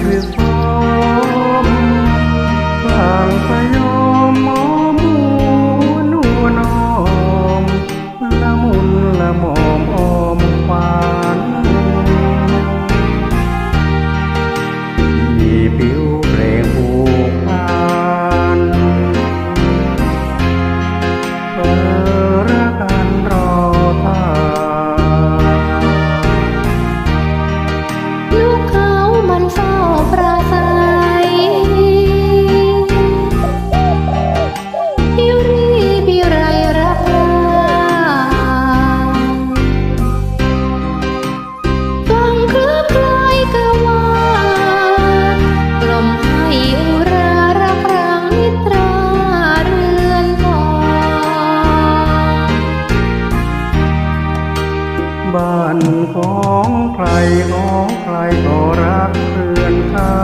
drift บ้านของใครของใครก็รักเพื่อนเขา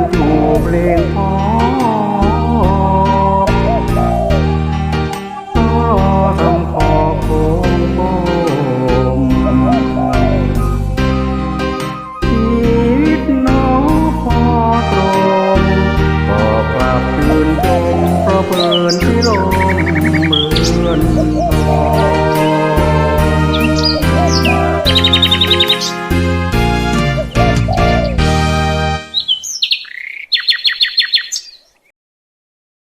วนถูกเพลงพ้อ